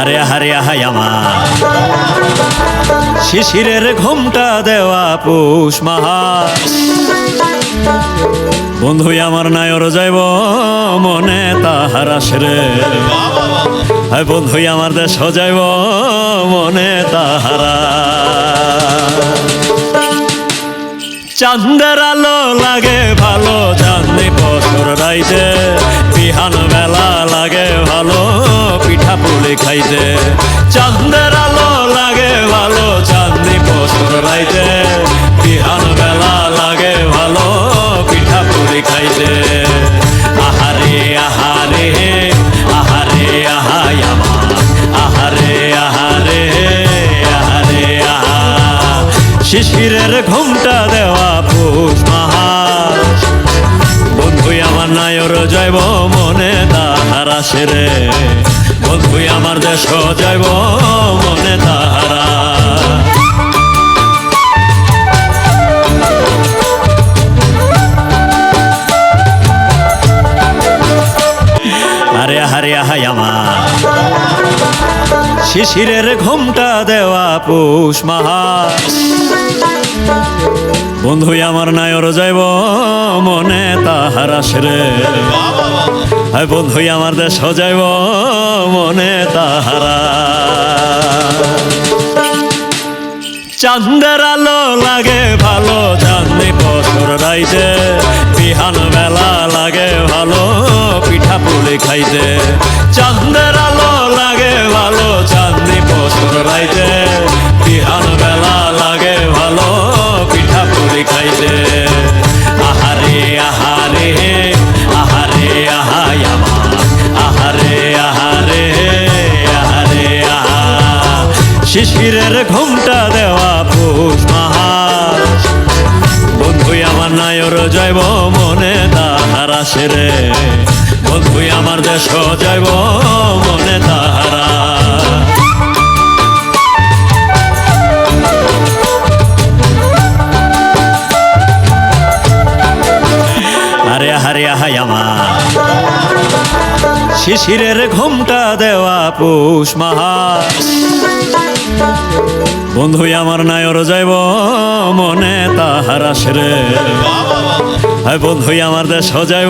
আরে হারে হাই শিশিরের ঘুমটা দেওয়া পুষ মাহাস বন্ধু আমার নায়র যাইব মনে তাহার রে। হাই বন্ধু আমার দেশ যাইব মনে তাহারা চান্দের আলো লাগে ভালো চাঁদনি পুলি খাইতে চান্দের আলো লাগে ভালো, চাঁদনি বছর রাইতে। বিহান বেলা লাগে ভালো, পিঠা পুলি খাইতে। আহারে আহারে আহারে, আহাই আমার। আহারে আহারে আহারে আহা শিশিরের ঘুমটা দেওয়া পুষ মাহাস বন্ধুই আমার নায়র যাইব মনে তাহারা সেরে। বন্ধুই আমার দেশ যাইব মনে তাহারা। আরে হারে হাই আমার। শিশিরের ঘুমটা দেওয়া পুষ মাহাস। বন্ধু আমার নায়র যাইব মনে তাহারা সেরে। হাই বন্ধু আমার দেশ যাইব মনে তাহারা। চান্দের আলো লাগে ভালো চাঁদনি বছর রাইতে, বিহান বেলা লাগে ভালো, পিঠা পুলি খাইতে। চান্দের শিশিরের ঘুমটা দেওয়া পুষ মাহাস বন্ধুই আমার নায়র যাইব মনে তাহারা সেরে বন্ধুই আমার দেশ যাইব মনে তাহারা আরে হারে হাই আমার। শিশিরের ঘুমটা দেওয়া পুষ মাহাস বন্ধু আমার নাই ওর যাইব মনে তাহারা সেরে বন্ধু আমার দেশ যাইব